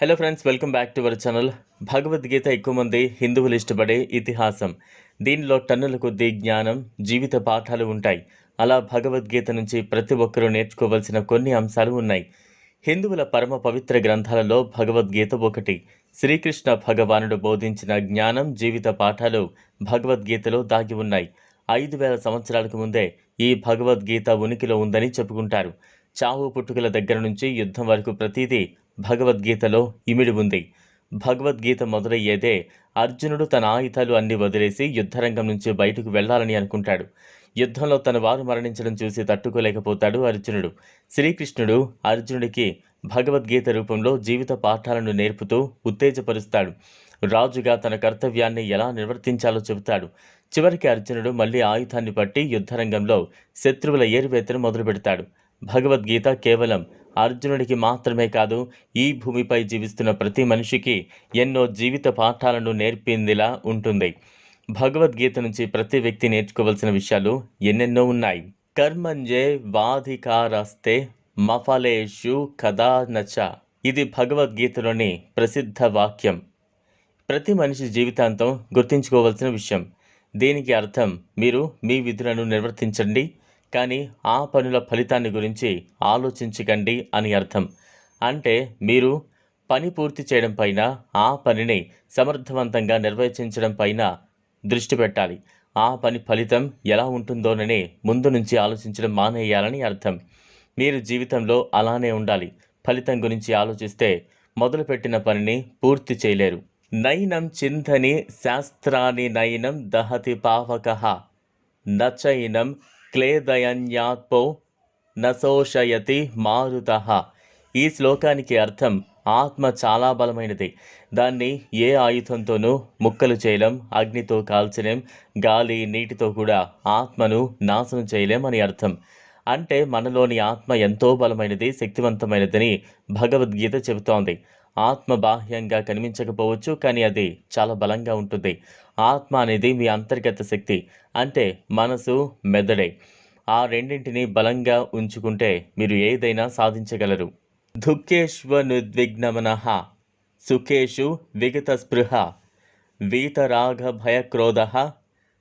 Hello friends welcome back to our channel Bhagavad Gita ఎక్కువ మంది హిందువులు ఇష్టపడే ఇతిహాసం. దీనిలో టన్నుల కొద్దీ జ్ఞానం జీవిత పాఠాలు ఉంటాయి. అలా భగవద్గీత నుంచి ప్రతి ఒక్కరూ నేర్చుకోవలసిన కొన్ని అంశాలు ఉన్నాయి. హిందువుల పరమ పవిత్ర గ్రంథాలలో భగవద్గీత ఒకటి. శ్రీకృష్ణ భగవానుడు బోధించిన జ్ఞానం జీవిత పాఠాలు భగవద్గీతలో దాగి ఉన్నాయి. ఐదు వేల సంవత్సరాలకు ముందే ఈ భగవద్గీత ఉనికిలో ఉందని చెప్పుకుంటారు. చావు పుట్టుకల దగ్గర నుంచి యుద్ధం వరకు ప్రతిదీ భగవద్గీతలో ఇమిడి ఉంది. భగవద్గీత మొదలయ్యేదే అర్జునుడు తన ఆయుధాలు అన్ని వదిలేసి యుద్ధరంగం నుంచి బయటకు వెళ్ళాలని అనుకుంటాడు. యుద్ధంలో తన వారు మరణించడం చూసి తట్టుకోలేకపోతాడు అర్జునుడు. శ్రీకృష్ణుడు అర్జునుడికి భగవద్గీత రూపంలో జీవిత పాఠాలను నేర్పుతూ ఉత్తేజపరుస్తాడు. రాజుగా తన కర్తవ్యాన్ని ఎలా నిర్వర్తించాలో చెబుతాడు. చివరికి అర్జునుడు మళ్ళీ ఆయుధాన్ని పట్టి యుద్ధరంగంలో శత్రువుల ఏరువేతను మొదలు పెడతాడు భగవద్గీత కేవలం అర్జునుడికి మాత్రమే కాదు ఈ భూమిపై జీవిస్తున్న ప్రతి మనిషికి ఎన్నో జీవిత పాఠాలను నేర్పిందిలా ఉంటుంది. భగవద్గీత నుంచి ప్రతి వ్యక్తి నేర్చుకోవాల్సిన విషయాలు ఎన్నెన్నో ఉన్నాయి. కర్మంజే వాధికారస్తే మఫలేషు కథా నచ ఇది భగవద్గీతలోని ప్రసిద్ధ వాక్యం. ప్రతి మనిషి జీవితాంతం గుర్తుంచుకోవలసిన విషయం. దీనికి అర్థం మీరు మీ విధులను నిర్వర్తించండి కానీ ఆ పనుల ఫలితాన్ని గురించి ఆలోచించకండి అని అర్థం. అంటే మీరు పని పూర్తి చేయడం పైన ఆ పనిని సమర్థవంతంగా నిర్వహించడం పైన దృష్టి పెట్టాలి. ఆ పని ఫలితం ఎలా ఉంటుందోనని ముందు నుంచి ఆలోచించడం మానేయాలని అర్థం. మీరు జీవితంలో అలానే ఉండాలి. ఫలితం గురించి ఆలోచిస్తే మొదలుపెట్టిన పనిని పూర్తి చేయలేరు. నైనం చింతని శాస్త్రాన్ని నయనం దహతి పావక నచైనం క్లేదయన్యాత్పో నశోషయతి మారుత. ఈ శ్లోకానికి అర్థం ఆత్మ చాలా బలమైనది. దాన్ని ఏ ఆయుధంతోనూ ముక్కలు చేయలేం అగ్నితో కాల్చలేం గాలి నీటితో కూడా ఆత్మను నాశనం చేయలేం అని అర్థం. అంటే మనలోని ఆత్మ ఎంతో బలమైనది శక్తివంతమైనదని భగవద్గీత చెబుతోంది. ఆత్మ బాహ్యంగా కనిపించకపోవచ్చు కానీ అది చాలా బలంగా ఉంటుంది. ఆత్మ అనేది మీ అంతర్గత శక్తి అంటే మనసు మెదడే. ఆ రెండింటిని బలంగా ఉంచుకుంటే మీరు ఏదైనా సాధించగలరు. దుఃఖేష్వనుద్విగ్నమన సుఖేషు విగత స్పృహ వీతరాగ భయక్రోధ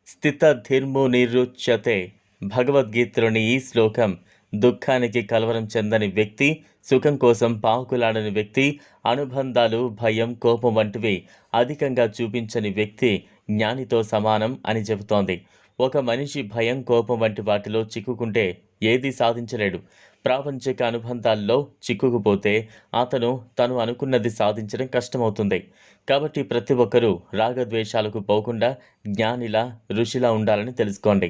స్థితధిర్మునిరుచ్యతే. భగవద్గీతలోని ఈ శ్లోకం దుఃఖానికి కలవరం చెందని వ్యక్తి సుఖం కోసం పాకులాడని వ్యక్తి అనుబంధాలు భయం కోపం వంటివి అధికంగా చూపించని వ్యక్తి జ్ఞానితో సమానం అని చెబుతోంది. ఒక మనిషి భయం కోపం వంటి వాటిలో చిక్కుకుంటే ఏది సాధించలేడు. ప్రాపంచిక అనుబంధాల్లో చిక్కుకుపోతే అతను తను అనుకున్నది సాధించడం కష్టమవుతుంది. కాబట్టి ప్రతి ఒక్కరూ రాగద్వేషాలకు పోకుండా జ్ఞానిలా ఋషిలా ఉండాలని తెలుసుకోండి.